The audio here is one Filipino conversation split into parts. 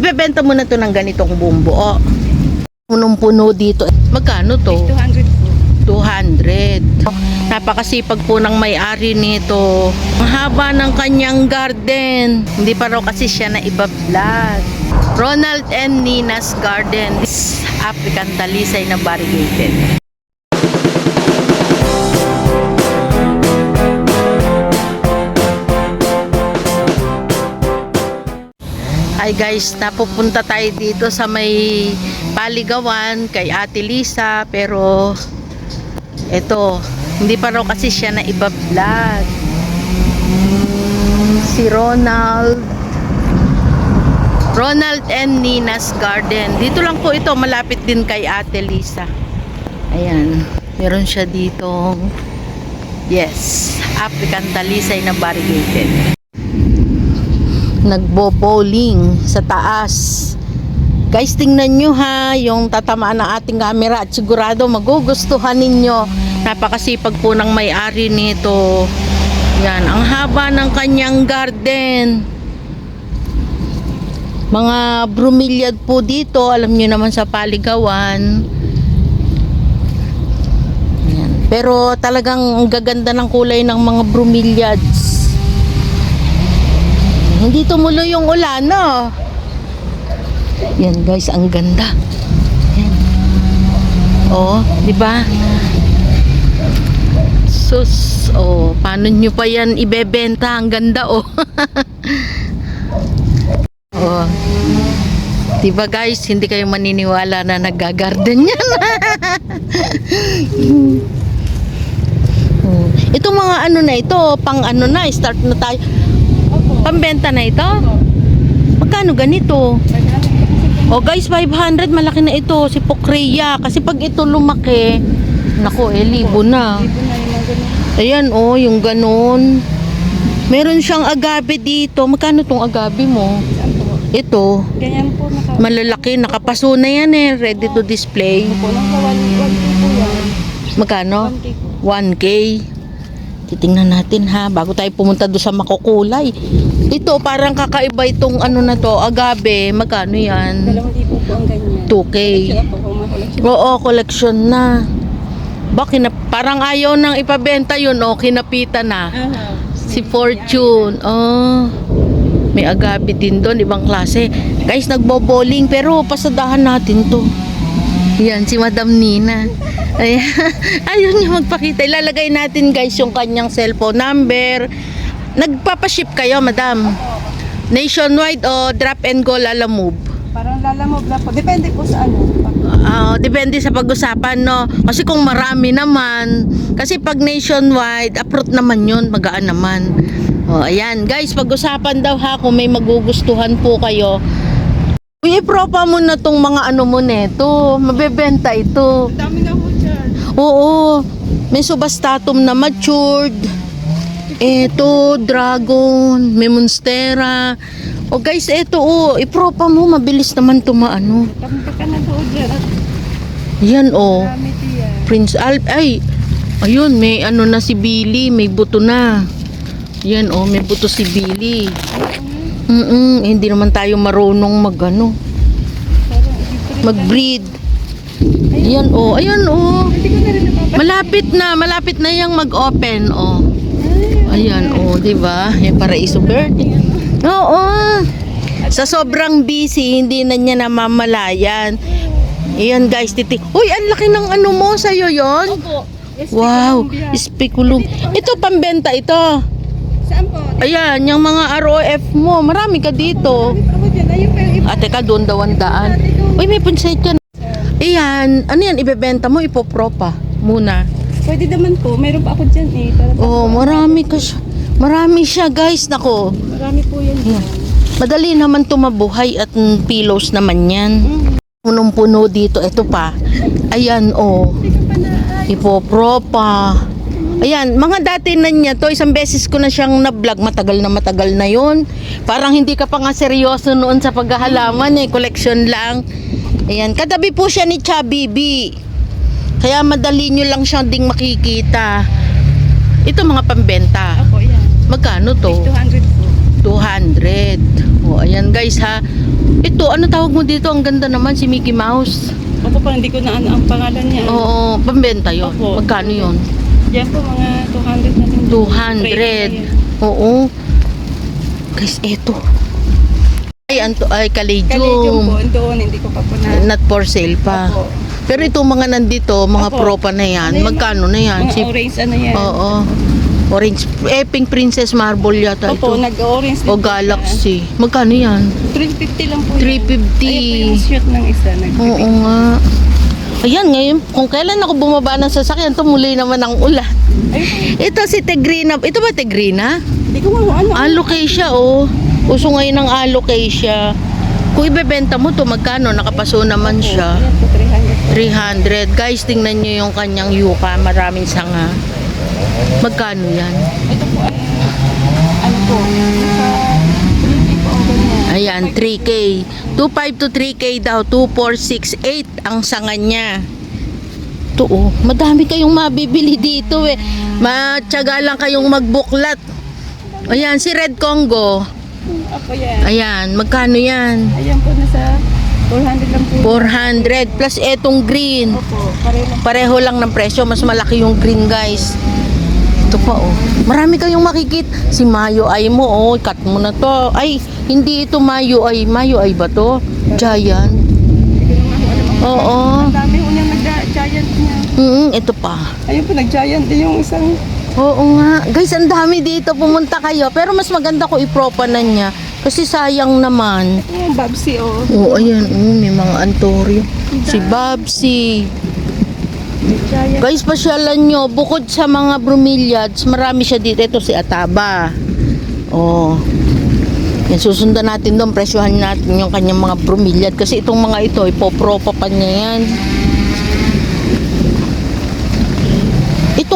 Ibebenta mo na to ng ganitong buong buo. Punong-puno dito. Magkano to? 200 po. 200. Napakasipag po ng may-ari nito. Mahaba ng kanyang garden. Hindi pa raw kasi siya na iba-vlog. Ronald and Nina's Garden. This African talisay na variegated. Hi guys, napupunta tayo dito sa may paligawan kay Ate Lisa pero eto, hindi pa raw kasi siya na iba-vlog. Si Ronald Ronald and Nina's Garden. Dito lang po ito, malapit din kay Ate Lisa. Ayan, meron siya dito. Yes, African talisay na variegated nagbo-bowling sa taas. Guys, tingnan nyo ha, yung tatamaan ng ating camera at sigurado magugustuhan ninyo. Napakasipag po ng may-ari nito. Yan, ang haba ng kanyang garden. Mga bromeliad po dito, alam nyo naman sa paligawan. Yan. Pero talagang ang gaganda ng kulay ng mga bromeliads. Hindi tumuloy yung ulan, no? Yan guys, ang ganda. Oh, di ba? Sus, oh, paano nyo pa yan ibebenta? Ang ganda, oh. oh. Di ba guys, hindi kayo maniniwala na nagagarden yan. oh. Itong mga ano na ito, pang ano na, start na tayo. Pambenta na ito? Magkano ganito? O guys, 500 malaki na ito si Pokreya kasi pag ito lumaki, nako eh libo na. Ayan oh, yung ganon. Meron siyang agabe dito. Magkano tong agabe mo? Ito, Ganyan po naka... malalaki, nakapaso na yan eh, ready to display. po lang sa 1K po yan. Magkano? 1K po. 1K. Titingnan natin ha, bago tayo pumunta doon sa makukulay. Ito, parang kakaiba itong ano na to, agabe. Magkano yan? Dalawang libo po ang ganyan. 2K. Sila po kung makulat Oo, collection na. Ba, kinap parang ayaw nang ipabenta yun, oh, kinapitan na. Si Fortune, oh. May agabi din doon, ibang klase. Guys, nagbo-bowling, pero pasadahan natin to. Yan, si Madam Nina. Ayan, ayaw niya magpakita. Ilalagay natin guys yung kanyang cellphone number. Nagpapaship kayo, Madam? Nationwide o drop and go lala move? Parang lalamog na po. Depende po sa ano. Ah, depende sa pag-usapan, no? Kasi kung marami naman, kasi pag nationwide, approve naman yun, magaan naman. Oh, ayan. Guys, pag-usapan daw ha, kung may magugustuhan po kayo. Ipropa mo na tong mga ano mo neto. Mabebenta ito. Ang dami nga po. Oo. May subastatum na matured. Eto, dragon, may monstera. O guys, eto oh, ipropa mo, mabilis naman tumaano. Tampa ka na doon dyan. Yan oh. Prince Alp, ay, ayun, may ano na si Billy, may buto na. Yan, oh, may buto si Billy. Mm hindi naman tayo marunong mag, ano, Parang i-breed. mag-breed. Yan, oh, ayan, oh. Malapit na, malapit na yung mag-open, oh. Ayan, oh, di ba? Yung paraiso bird. Oo. Sa sobrang busy, hindi na niya namamalayan. Ayan, guys, titi. Uy, ang laki ng ano mo sa'yo yon. Opo. Yes, Wow, speculum. Ito pambenta ito. Saan po? Ayan, yung mga ROF mo, marami ka dito. Ate ka doon daw ang daan. Uy, may punset ka. Ayan, ano yan, ibebenta mo, ipopropa muna. Pwede naman po. Meron pa ako dyan eh. Para Oh, marami ka siya. Marami siya, guys, nako. Marami po yan dyan. Madali naman tumabuhay at mm, pillows naman yan. Mm. Punong-puno dito, ito pa. Ayan, oh. Ipopropa. Ayan, mga dati na niya to, isang beses ko na siyang na-vlog, matagal na matagal na yon. Parang hindi ka pa nga seryoso noon sa paghahalaman eh, collection lang. Ayan, katabi po siya ni Chabibi. Kaya madali nyo lang siyang ding makikita. Ito mga pambenta. Ako yan. Magkano to? 200 po. 200. Oh, ayan guys ha. Ito, ano tawag mo dito? Ang ganda naman si Mickey Mouse. Opo pa, hindi ko na ano ang pangalan niya. Oo, pambenta yon. Opo. Magkano yon? Yan po, mga 200 na din. 200. Oo. Guys, eto. Ay, anto, ay, Kalidyum po, kalidyum. doon, hindi ko pa po na. Not for sale pa. Opo. Pero itong mga nandito, mga Opo. propa na yan, Ano magkano na yan? Mga Si, orange ano yan. oo. Orange, eh, pink princess marble yata Opo, ito. nag-orange din O po galaxy. Magkano yan? 350 lang po 350. yan. Ayun po yung shoot ng isa. Nag Oo nga. Ayan, ngayon, kung kailan ako bumaba ng sasakyan, tumuloy naman ang ulan. Po. Ito si Tegrina. Ito ba Tegrina? Hindi ko ano. Alocasia, oh. Uso ngayon ng alocasia. Kung ibebenta mo to magkano? Nakapaso naman siya. Ayan po, 300. 300. Guys, tingnan nyo yung kanyang yuka. Maraming sanga. Magkano yan? Ito po ay, ano po, nasa 350 po ang ganyan. Ayan, 3K. 2.5 to 3K daw. 2.468 ang sanga niya. Ito oh, madami kayong mabibili dito eh. Matyaga lang kayong magbuklat. Ayan, si Red Congo. Ako yan. Ayan, magkano yan? Ayan po, nasa 400 lang po. 400 plus etong green. Opo, pareho. Pareho lang ng presyo, mas malaki yung green guys. Ito pa oh. Marami kayong makikit. Si Mayo ay mo oh, cut mo na to. Ay, hindi ito Mayo ay. Mayo ay ba to? Giant. Hindi ko naman alam. Oo. Ang dami ko niyang nag-giant niya. Mm, ito pa. Ayun po, nag-giant din yung isang Oo nga. Guys, ang dami dito. Pumunta kayo. Pero mas maganda ko ipropa na niya. Kasi sayang naman. yung Babsi, oh. Oo, ayan. Oh, may mga antoryo. Si Babsi. Guys, pasyalan nyo, bukod sa mga bromeliads, marami siya dito. Ito si Ataba. Oh. Yan, susundan natin doon, presyohan natin yung kanyang mga bromeliad. Kasi itong mga ito, ipopropa pa niya yan.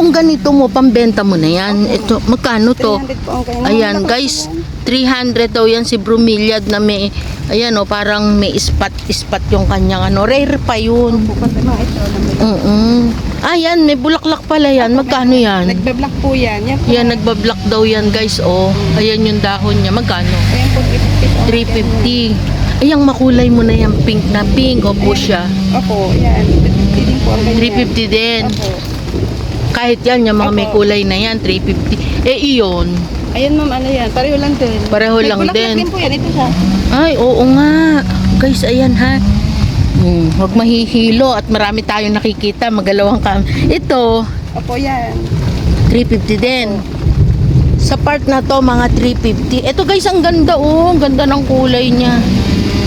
Itong ganito mo, pambenta mo na yan. Ito, magkano to? 300 po ang ganyan. Ayan, guys, 300 daw yan si bromeliad na may, ayan o, parang may ispat-ispat yung kanyang ano. Rare pa yun. May- Mm Ayan, may bulaklak pala yan. Magkano yan? Nagbe-block po yan. Yan po. Yan, nagbablock daw yan guys. Oh, ayan yung dahon niya. Magkano? Ayan po, 350 po. 350. Ayang makulay mo na yan. Pink na pink. O siya. Opo, yan. 350 din po ang ganyan. 350 din. Opo. Kahit yan, yung mga may Opo. kulay na yan, 350. Eh, iyon. Ayan ma'am, ano yan? Pareho lang din. Pareho May lang bulaklak din po yan. Ito siya. Ay, oo nga. Guys, ayan ha. Hmm, huwag mahihilo at marami tayong nakikita. Magalawang kam. Ito, Opo, yan. 350 din. Sa part na to, mga 350. Ito guys, ang ganda oh. Ang ganda ng kulay niya.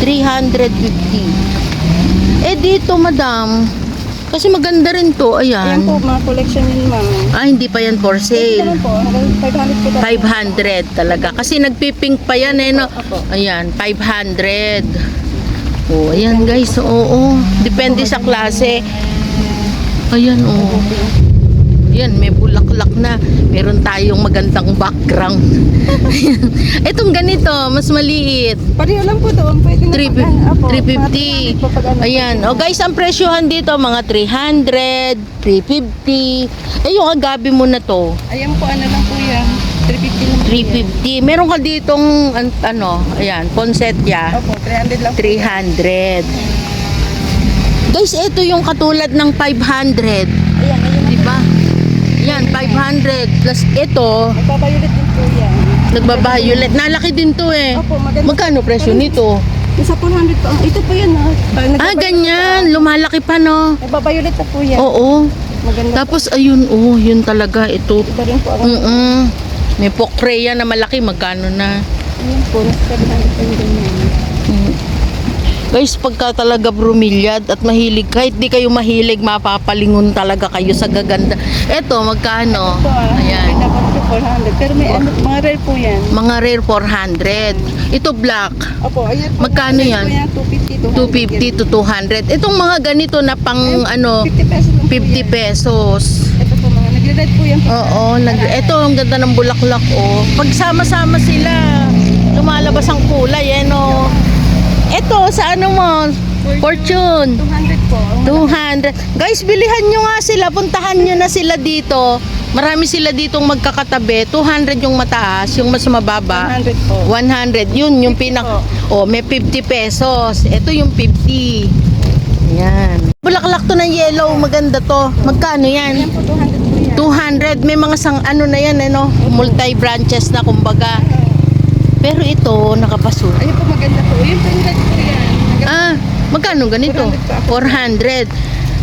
350. Eh dito, madam. Kasi maganda rin to. Ayan po, Ayan. mga collection yun ma'am. Ah, hindi pa yan for sale. naman po, hanggang 500 po. tayo. 500 talaga. Kasi nagpipink pa yan eh, no? Ayan, 500. Oh, ayan guys, oo. Depende sa klase. Ayan, oh. Ayan, may bulaklak na. Meron tayong magandang background. Itong ganito, mas maliit. Pareho lang po doon. Pwede na 350. Opo, 350. mga 300 po pag ano. Ayan. O guys, ang presyohan dito, mga 300, 350. Eh, yung agabi mo na to, Ayan po, ano lang po yan. 350 lang po yan. 350. Meron ka ditong, an- ano, ayan, poinsettia. Opo, 300 lang po. 300. Guys, ito yung katulad ng 500. Ayan, ayan. Di ba? Yan, 500. Plus ito, Magpapayulit din po yan. nagbabayulet. Nalaki din to eh. Opo, maganda. Magkano presyo nito? Nasa 400 po. ang- Ito po yan ha. Ah, ganyan. Lumalaki pa no. Nagbabayulit na po yan. Oo. Maganda. Tapos ayun, oh, yun talaga ito. Ito rin po ang Mm May pokreya na malaki, magkano na? Ayan po, nasa 700 po yung ganyan. Mm. Guys, pagka talaga brumilyad at mahilig, kahit di kayo mahilig, mapapalingon talaga kayo sa gaganda. Eto, magkano? Ito ah, Ayan. pinabot ko 400. Pero may ano, mga rare po yan. Mga rare 400. Ito black, Opo, ayan po. Magkano Rare yan? po 250 250 to to 200. Itong mga ganito na pang ano, 50 pesos lang po 50 yan. pesos. Ito po mga nagre-red po yan. Oo, nag ito ang ganda ng bulaklak oh. Pagsama-sama sila, lumalabas ang kulay eh no. Ito sa ano mo? Fortune. 200 po. Ang 200. Guys, bilihan nyo nga sila. Puntahan nyo na sila dito. Marami sila ditong magkakatabi. 200 yung mataas, yung mas mababa. 100 po. 100. Yun, yung 50 pinak... Oh, may 50 pesos. Ito yung 50. Yan. Bulaklak to ng yellow. Maganda to. Magkano yan? Ayan po, 200 po yan. 200. May mga sang ano na yan, ano? Multi-branches na, kumbaga. Pero ito, nakapaso. Ayun po, maganda po. Yung 200 po yan. Maganda. Ah, magkano ganito? 400.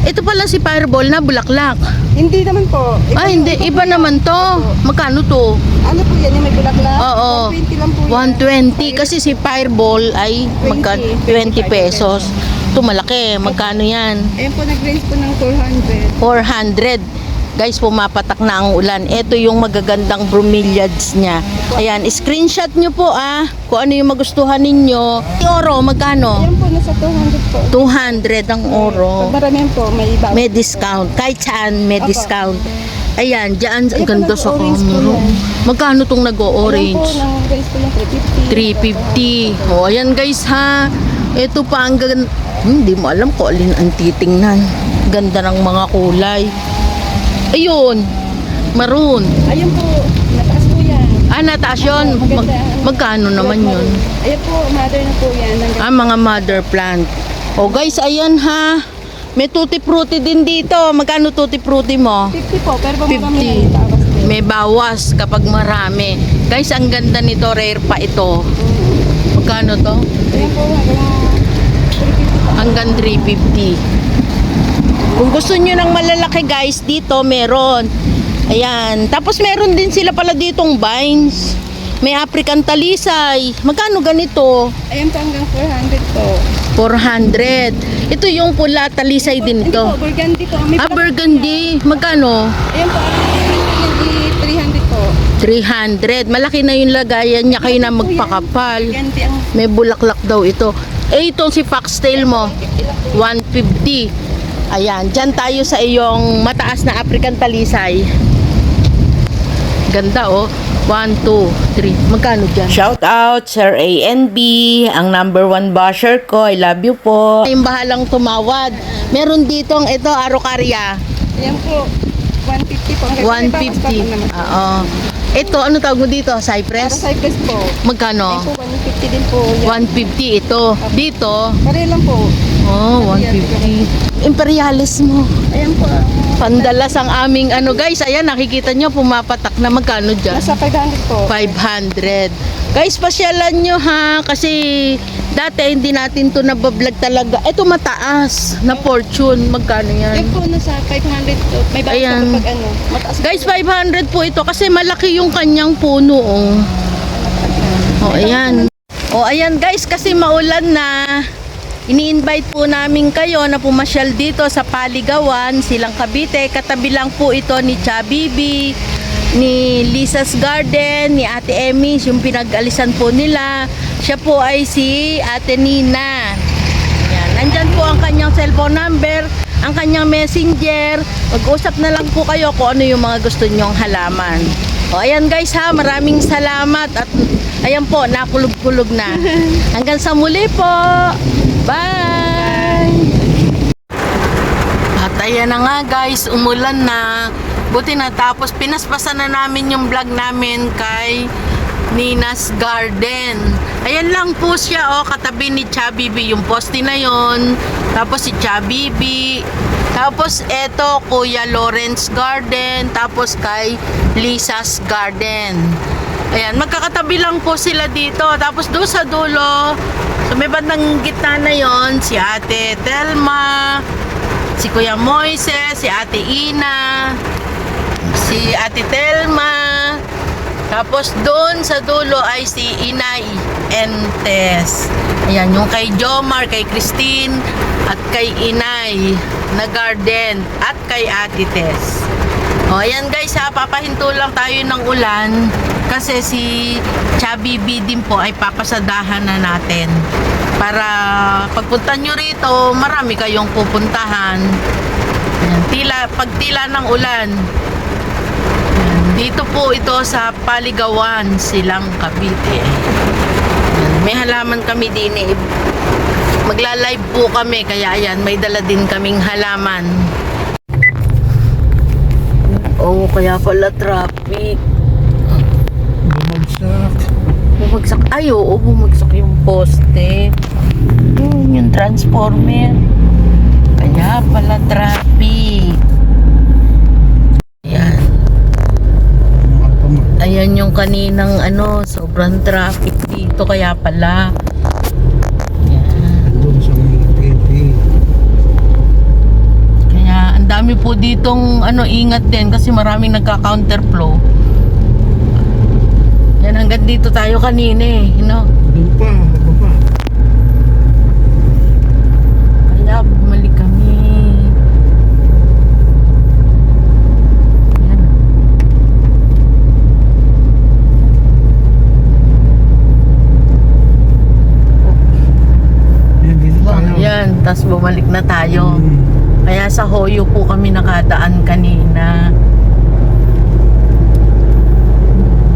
Ito pala si Fireball na bulaklak. Hindi naman po. Ito Ah, hindi. ito Iba po naman to. Magkano to? Ano po yan? Yung may bulaklak? Oo. 120 lang po yan. 120 kasi si Fireball ay magka 20 pesos. Ito malaki. Magkano yan? Ayun po, nag-range po ng 400. 400. Guys, pumapatak na ang ulan. Ito yung magagandang bromeliads niya. Ayan, screenshot nyo po ah. Kung ano yung magustuhan ninyo. Yung oro, magkano? Ayan po, nasa 200 po. 200 ang oro. Pag maramihan po, may bawas. May discount. Kahit saan may Opo. discount. Ayan, dyan, ang ganda sa nag-orange camera. yan. Magkano tong Ayan po, nag-orange? nang-range po yung 350. 350. O, ayan guys ha. Ito pa ang ganda. Hindi mo alam kung alin ang titingnan. Ganda ng mga kulay. Ayun. Maroon. Ayun po, nataas po yan. Ah, nataas yun. Mag- Maganda. magkano naman yun? Ayun po, mother na po yan. Hanggang Ah, mga mother plant. O guys, ayan ha. May tutti frutti din dito. Magkano tutti frutti mo? 50 po, pero pag 50. marami na, may bawas din. May bawas kapag marami. Guys, ang ganda nito. Rare pa ito. Magkano to? Po, hanggang 350 po. Hanggang 350. Kung gusto nyo ng malalaki guys, dito meron. Ayan. Tapos meron din sila pala ditong vines. May African talisay. Magkano ganito? Ayun po, hanggang 400 po. 400. Ito yung pula talisay din Hindi ito. po, burgundy po. May Ah, burgundy. Magkano? Ayun po, burgundy, 300 po. 300. Malaki na yung lagayan niya kayo na magpakapal. May bulaklak daw ito. Eh, ito si foxtail mo. 150. Ayan, dyan tayo sa iyong mataas na African talisay. Ganda oh. 1, 2, 3. Magkano dyan? Shout out, Sir ANB, ang number one basher ko. I love you po. Yung bahalang tumawad. Meron ditong ito, arokarya. Ayan po, 150 po. Hanggang may bawas pa po 150. naman. Oo. Ito, ano tawag mo dito? Para Cypress? cypress po. Magkano? Ayun po, 150 din po. Yan. 150 ito. Dito, Pare lang po. Oh, 150. Imperialis mo. Ayan po. Pandalas ang aming ano guys, ayan nakikita nyo pumapatak na magkano dyan? Nasa 500 po. 500. Guys, pasyalan nyo ha kasi dati hindi natin to nabablog talaga. Ito mataas na fortune. Magkano yan? Ayan po, nasa 500 po. May bawas Ayan. pa kapag ano. Mataas Guys, 500 po ito kasi malaki yung kanyang puno. Oh, oh ayan. Oh, ayan guys, kasi maulan na. Ini-invite po namin kayo na pumasyal dito sa Paligawan, Silang Cavite. Katabi lang po ito ni Chabibi, ni Lisa's Garden, ni Ate Emmy, yung pinag-alisan po nila. Siya po ay si Ate Nina. Yan. Nandyan po ang kanyang cellphone number, ang kanyang messenger. Mag-usap na lang po kayo kung ano yung mga gusto nyong halaman. O ayan guys ha, maraming salamat at ayan po, nakulog-kulog na. Hanggang sa muli po. Bye! At ayan na nga guys, umulan na. Buti na tapos pinaspasan na namin yung vlog namin kay Nina's Garden. Ayan lang po siya oh, katabi ni Chabibi yung poste na yon. Tapos si Chabibi. Tapos eto Kuya Lawrence Garden. Tapos kay Lisa's Garden. Ayan, magkakatabi lang po sila dito. Tapos doon sa dulo, sa may bandang gitna na yon si Ate Telma, si Kuya Moises, si Ate Ina, si Ate Telma, tapos doon sa dulo ay si Inay Entes. Ayan, yung kay Jomar, kay Christine, at kay Inay na garden, at kay Ate Tess. O, ayan guys ha, papahinto lang tayo ng ulan kasi si Chubby B din po ay papasadahan na natin para pagpunta nyo rito, marami kayong pupuntahan. Ayan, tila, pag tila ng ulan, Ayan, dito po ito sa Paligawan, Silang Cavite. Ayan, may halaman kami din eh. Magla-live po kami, kaya ayan, may dala din kaming halaman. Oo, kaya pala traffic. Bumagsak. Bumagsak. Ay, oo, bumagsak yung poste. Yun, yung transformer. Kaya pala traffic. Ayan. Ayan yung kaninang ano, sobrang traffic dito. Kaya pala. Dami po ditong ano, ingat din kasi maraming nagka-counterflow. Yan, hanggang dito tayo kanina eh. You know? Doon pa, baba. Kaya bumalik kami. Yan. Yan, dito tayo. yan, tas bumalik na tayo. Hmm. Kaya sa Hoyo po kami nakadaan kanina.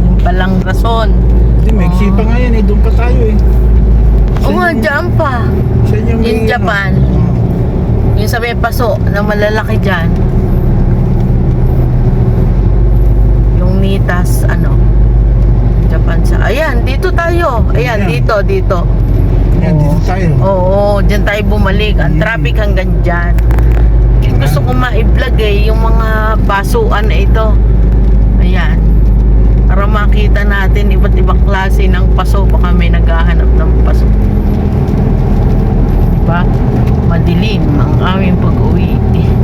Yung palang rason. Hindi, maiksi pa nga yan eh. Doon pa tayo eh. Oo nga, dyan pa. Saan yung In may- Japan. Ah. Yung sa may paso na malalaki dyan. Yung Nitas, ano, Japan sa... Ayan, dito tayo. Ayan, Ayan. dito, dito. Yan, dito tayo. Oo, dyan tayo bumalik. Ang traffic hanggang dyan. Yung gusto ko ma-vlog eh, yung mga basuan na ito. Ayan. Para makita natin iba't ibang klase ng paso. Baka may naghahanap ng paso. Diba? Madilim ang aming pag-uwi.